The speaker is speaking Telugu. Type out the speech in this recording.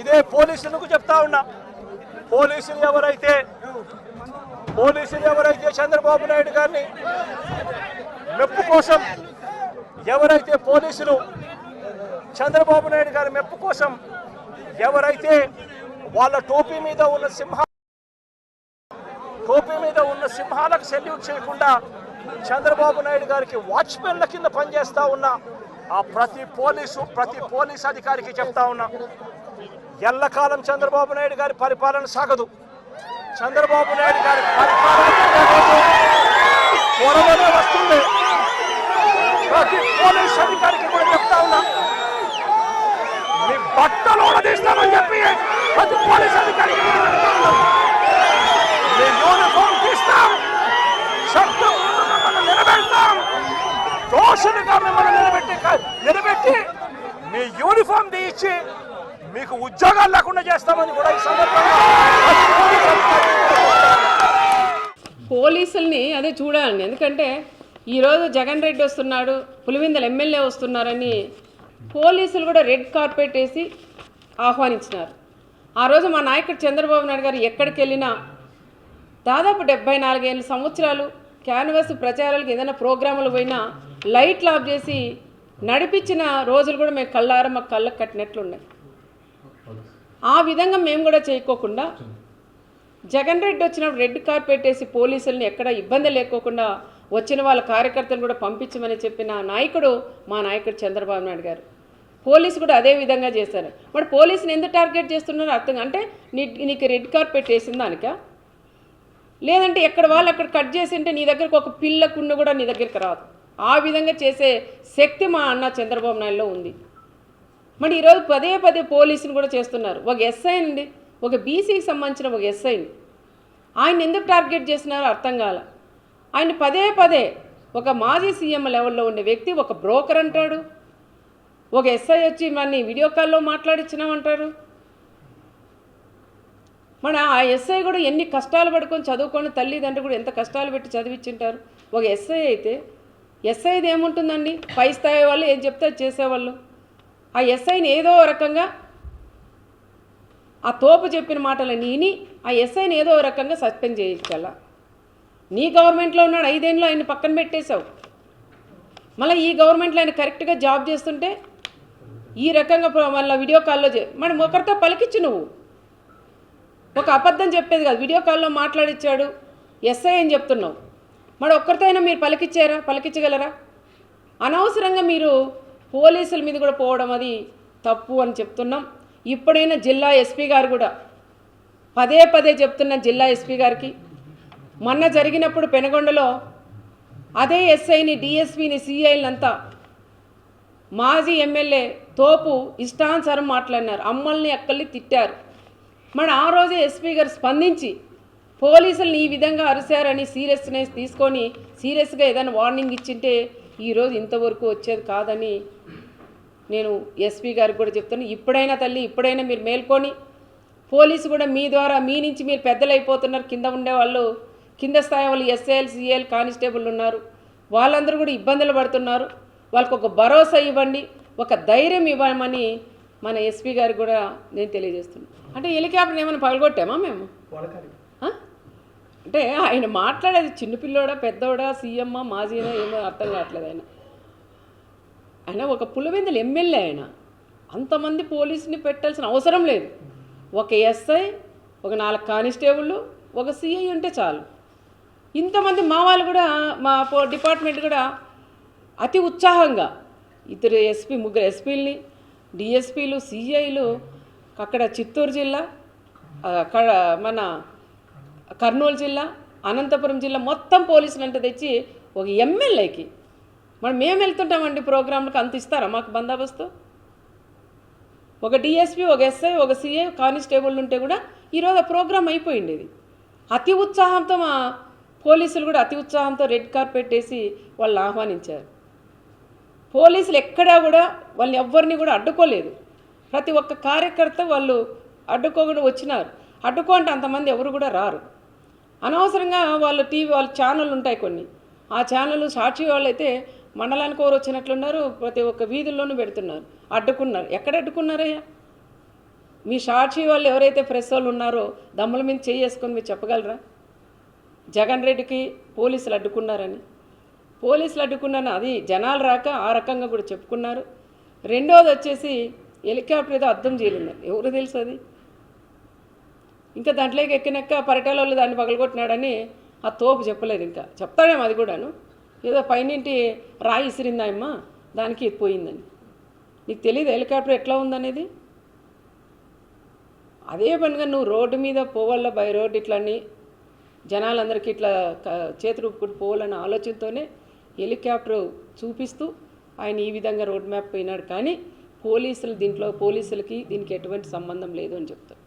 ఇదే పోలీసులకు చెప్తా ఉన్నా. పోలీసులు ఎవరైతే పోలీసులు ఎవరైతే చంద్రబాబు నాయుడు గారిని మెప్పు కోసం ఎవరైతే పోలీసులు చంద్రబాబు నాయుడు గారి మెప్పు కోసం ఎవరైతే వాళ్ళ టోపీ మీద ఉన్న సింహ టోపీ మీద ఉన్న సింహాలకు సెల్యూట్ చేయకుండా చంద్రబాబు నాయుడు గారికి వాచ్మెన్ల కింద పనిచేస్తా ఉన్నా ఆ ప్రతి పోలీసు ప్రతి పోలీస్ అధికారికి చెప్తా ఉన్నా. ఎల్లకాలం చంద్రబాబు నాయుడు గారి పరిపాలన సాగదు. చంద్రబాబు నాయుడు గారి పరిపాలన వస్తుంది. ప్రతి పోలీస్ అధికారికి కూడా చెప్తా ఉన్నా. మీ బట్టలు ఉడదీస్తామని చెప్పి ప్రతి పోలీస్ అధికారికి మీ యూనిఫామ్ తీస్తాం. శబ్దం మిమ్మల్ని నిలబెడతాం. దోషులుగా మిమ్మల్ని నిలబెట్టి నిలబెట్టి మీ యూనిఫామ్ తీయించి మీకు ఉద్యోగాలు లేకుండా చేస్తామని కూడా ఈ పోలీసుల్ని అదే చూడాలండి ఎందుకంటే ఈరోజు జగన్ రెడ్డి వస్తున్నాడు పులివిందల ఎమ్మెల్యే వస్తున్నారని పోలీసులు కూడా రెడ్ కార్పెట్ వేసి ఆహ్వానించినారు. ఆ రోజు మా నాయకుడు చంద్రబాబు నాయుడు గారు ఎక్కడికి వెళ్ళినా దాదాపు డెబ్బై నాలుగేళ్ళ సంవత్సరాలు క్యాన్వాస్ ప్రచారాలకు ఏదైనా ప్రోగ్రాములు పోయినా లైట్లు ఆఫ్ చేసి నడిపించిన రోజులు కూడా మేము కళ్ళారా మాకు కళ్ళకు కట్టినట్లున్నాయి. ఆ విధంగా మేము కూడా చేయకోకుండా జగన్ రెడ్డి వచ్చినప్పుడు రెడ్ కార్పెట్ వేసి పోలీసుల్ని ఎక్కడ ఇబ్బంది లేకోకుండా వచ్చిన వాళ్ళ కార్యకర్తలు కూడా పంపించమని చెప్పిన నాయకుడు మా నాయకుడు చంద్రబాబు నాయుడు గారు. పోలీసు కూడా అదే విధంగా చేశారు. మరి పోలీసుని ఎందుకు టార్గెట్ చేస్తున్నారో అర్థం అంటే నీ నీకు రెడ్ కార్పెట్ వేసింది దానిక? లేదంటే ఎక్కడ వాళ్ళు అక్కడ కట్ చేసి ఉంటే నీ దగ్గరకు ఒక పిల్ల కుండ కూడా నీ దగ్గరికి రాదు. ఆ విధంగా చేసే శక్తి మా అన్న చంద్రబాబు నాయుడులో ఉంది. మరి ఈరోజు పదే పదే పోలీసుని కూడా చేస్తున్నారు. ఒక ఎస్ఐ అండి ఒక బీసీకి సంబంధించిన ఒక ఎస్ఐని ఆయన ఎందుకు టార్గెట్ చేస్తున్నారో అర్థం కాల. ఆయన పదే పదే ఒక మాజీ సీఎం లెవెల్లో ఉండే వ్యక్తి ఒక బ్రోకర్ అంటాడు. ఒక ఎస్ఐ వచ్చి మన వీడియో కాల్లో మాట్లాడించినామంటారు మన ఆ ఎస్ఐ కూడా ఎన్ని కష్టాలు పడుకొని చదువుకొని తల్లిదండ్రులు కూడా ఎంత కష్టాలు పెట్టి చదివించుంటారు ఒక ఎస్ఐ అయితే ఎస్ఐది ఏముంటుందండి? పై స్థాయి వాళ్ళు ఏం చెప్తే చేసేవాళ్ళు. ఆ ఎస్ఐని ఏదో రకంగా ఆ తోపు చెప్పిన మాటలని విని ఆ ఎస్ఐని ఏదో రకంగా సస్పెండ్ చేయించాల? నీ గవర్నమెంట్లో ఉన్నాడు ఐదేళ్ళు ఆయన పక్కన పెట్టేశావు. మళ్ళీ ఈ గవర్నమెంట్లో ఆయన కరెక్ట్గా జాబ్ చేస్తుంటే ఈ రకంగా మళ్ళీ వీడియో కాల్లో చే ఒకరితో పలికిచ్చు నువ్వు. ఒక అబద్ధం చెప్పేది కాదు వీడియో కాల్లో మాట్లాడిచ్చాడు ఎస్ఐ అని చెప్తున్నావు. మరి ఒక్కరితో అయినా మీరు పలికిచ్చారా? పలికించగలరా? అనవసరంగా మీరు పోలీసుల మీద కూడా పోవడం అది తప్పు అని చెప్తున్నాం. ఇప్పుడైనా జిల్లా ఎస్పీ గారు కూడా పదే పదే చెప్తున్న జిల్లా ఎస్పీ గారికి. మొన్న జరిగినప్పుడు పెనగొండలో అదే ఎస్ఐని డిఎస్పీని సిఐలంతా మాజీ ఎమ్మెల్యే తోపు ఇష్టానుసారం మాట్లాడినారు. అమ్మల్ని అక్కల్ని తిట్టారు. మన ఆ రోజే ఎస్పీ గారు స్పందించి పోలీసుల్ని ఈ విధంగా అరిశారని సీరియస్నెస్ తీసుకొని సీరియస్గా ఏదైనా వార్నింగ్ ఇచ్చింటే ఈరోజు ఇంతవరకు వచ్చేది కాదని నేను ఎస్పీ గారికి కూడా చెప్తాను ఇప్పుడైనా తల్లి ఇప్పుడైనా మీరు మేల్కొని పోలీసు కూడా మీ ద్వారా మీ నుంచి మీరు పెద్దలైపోతున్నారు. కింద ఉండేవాళ్ళు కింద స్థాయి వాళ్ళు ఎస్ఏఎల్ సిఎల్ కానిస్టేబుల్ ఉన్నారు. వాళ్ళందరూ కూడా ఇబ్బందులు పడుతున్నారు. వాళ్ళకు ఒక భరోసా ఇవ్వండి ఒక ధైర్యం ఇవ్వమని మన ఎస్పీ గారికి కూడా నేను తెలియజేస్తున్నాను అంటే హెలికాప్టర్ ఏమైనా పగలగొట్టామా మేము? అంటే ఆయన మాట్లాడేది చిన్నపిల్లోడా పెద్దోడా సీఎమ్మా మాజీనా ఏమో అర్థం కావట్లేదు ఆయన. ఆయన ఒక పులివెందులు ఎమ్మెల్యే ఆయన. అంతమంది పోలీసుని పెట్టాల్సిన అవసరం లేదు. ఒక ఎస్ఐ ఒక నాలుగు కానిస్టేబుళ్ళు ఒక సిఐ ఉంటే చాలు. ఇంతమంది మా వాళ్ళు కూడా మా డిపార్ట్మెంట్ కూడా అతి ఉత్సాహంగా ఇద్దరు ఎస్పీ ముగ్గురు ఎస్పీలని డిఎస్పీలు సిఐలు అక్కడ చిత్తూరు జిల్లా అక్కడ మన కర్నూలు జిల్లా అనంతపురం జిల్లా మొత్తం పోలీసులు అంటే తెచ్చి ఒక ఎమ్మెల్యేకి మరి మేము వెళ్తుంటామండి ప్రోగ్రాంలకు అంత ఇస్తారా మాకు బందోబస్తు? ఒక డిఎస్పి ఒక ఎస్ఐ ఒక సిఐ కానిస్టేబుల్ ఉంటే కూడా ఈరోజు ఆ ప్రోగ్రామ్ అయిపోయింది ఇది. అతి ఉత్సాహంతో మా పోలీసులు కూడా అతి ఉత్సాహంతో రెడ్ కార్పెట్ వేసి వాళ్ళని ఆహ్వానించారు. పోలీసులు ఎక్కడా కూడా వాళ్ళని ఎవ్వరిని కూడా అడ్డుకోలేదు. ప్రతి ఒక్క కార్యకర్త వాళ్ళు అడ్డుకోకుండా వచ్చినారు. అడ్డుకో అంటే అంతమంది ఎవరు కూడా రారు. అనవసరంగా వాళ్ళ టీవీ వాళ్ళ ఛానల్ ఉంటాయి కొన్ని. ఆ ఛానల్ సాక్షి వాళ్ళు అయితే మండలానికి ఎవరు వచ్చినట్లున్నారు ప్రతి ఒక్క వీధుల్లోనూ పెడుతున్నారు అడ్డుకున్నారు. ఎక్కడ అడ్డుకున్నారయ్యా? మీ సాక్షి వాళ్ళు ఎవరైతే ప్రెస్ వాళ్ళు ఉన్నారో దమ్ముల మీద చేసుకొని మీరు చెప్పగలరా? జగన్ రెడ్డికి పోలీసులు అడ్డుకున్నారని. పోలీసులు అడ్డుకున్నారని అది జనాలు రాక ఆ రకంగా కూడా చెప్పుకున్నారు. రెండోది వచ్చేసి హెలికాప్టర్ ఏదో అర్థం చేయలేదు ఎవరు తెలుసు అది? ఇంకా దాంట్లోకి ఎక్కినాక పరిటాల వాళ్ళు దాన్ని పగలగొట్టినాడని ఆ తోపు చెప్పలేదు ఇంకా. చెప్తాడేమో అది కూడాను. ఏదో పైనింటి రాయి ఇసిరిందాయమ్మ దానికి ఇది పోయిందని. నీకు తెలియదు హెలికాప్టర్ ఎట్లా ఉందనేది? అదే పనిగా నువ్వు రోడ్డు మీద పోవాల బై రోడ్ ఇట్లని జనాలందరికీ ఇట్లా క- చేతులు ఊపుకుంటూ పోవాలన్న ఆలోచనతోనే హెలికాప్టర్ చూపిస్తూ ఆయన ఈ విధంగా రోడ్ మ్యాప్ పోయినాడు. కానీ పోలీసులు దీంట్లో పోలీసులకి దీనికి ఎటువంటి సంబంధం లేదు అని చెప్తారు.